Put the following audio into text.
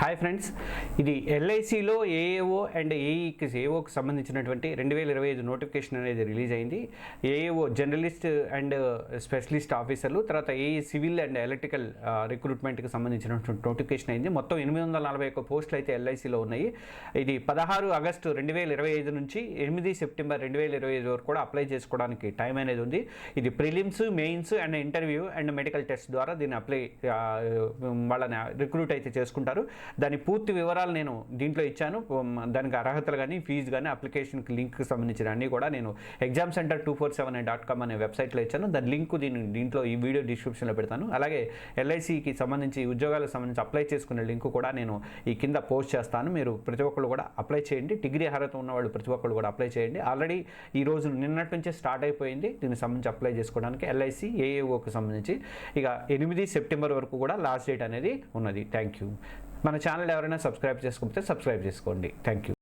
Hi friends ఇది ఎల్ఐసిలో AAO and ఏఈకి ఏఓకి సంబంధించినటువంటి రెండు వేల ఇరవై ఐదు నోటిఫికేషన్ అనేది రిలీజ్ అయింది. ఏఏఓ జర్నలిస్ట్ అండ్ స్పెషలిస్ట్ ఆఫీసర్లు తర్వాత ఏఈ సివిల్ అండ్ ఎలక్ట్రికల్ రిక్రూట్మెంట్కి సంబంధించినటువంటి నోటిఫికేషన్ అయింది. మొత్తం ఎనిమిది వందల నలభై ఒక్క పోస్టులు అయితే ఎల్ఐసిలో ఉన్నాయి. ఇది పదహారు ఆగస్టు రెండు వేల ఇరవై ఐదు నుంచి ఎనిమిది సెప్టెంబర్ రెండు వేల ఇరవై ఐదు వరకు కూడా అప్లై చేసుకోవడానికి టైం అనేది ఉంది. ఇది prelims mains and interview and medical test ద్వారా దీన్ని అప్లై వాళ్ళని రిక్రూట్ అయితే చేసుకుంటారు. దాని పూర్తి వివరాలు నేను దీంట్లో ఇచ్చాను. దానికి అర్హతలు కానీ ఫీజు కానీ అప్లికేషన్కి లింక్కి సంబంధించిన అన్నీ కూడా నేను exam centre two four seven dot com అనే వెబ్సైట్లో ఇచ్చాను. దాని లింక్ దీని దీంట్లో ఈ వీడియో డిస్క్రిప్షన్లో పెడతాను. అలాగే ఎల్ఐసికి సంబంధించి ఉద్యోగాలకు సంబంధించి అప్లై చేసుకునే లింక్ కూడా నేను ఈ కింద పోస్ట్ చేస్తాను. మీరు ప్రతి ఒక్కరు కూడా అప్లై చేయండి. డిగ్రీ అర్హత ఉన్నవాళ్ళు ప్రతి ఒక్కరు కూడా అప్లై చేయండి. ఆల్రెడీ ఈ రోజు నిన్నటి నుంచే స్టార్ట్ అయిపోయింది. దీనికి సంబంధించి అప్లై చేసుకోవడానికి ఎల్ఐసి ఏఏఓకి సంబంధించి. ఇక ఎనిమిది సెప్టెంబర్ వరకు కూడా లాస్ట్ డేట్ అనేది ఉన్నది. థ్యాంక్ యూ మన ఛానల్ ఎవరైనా సబ్స్క్రైబ్ చేసుకోకపోతే సబ్స్క్రైబ్ చేసుకోండి. Thank you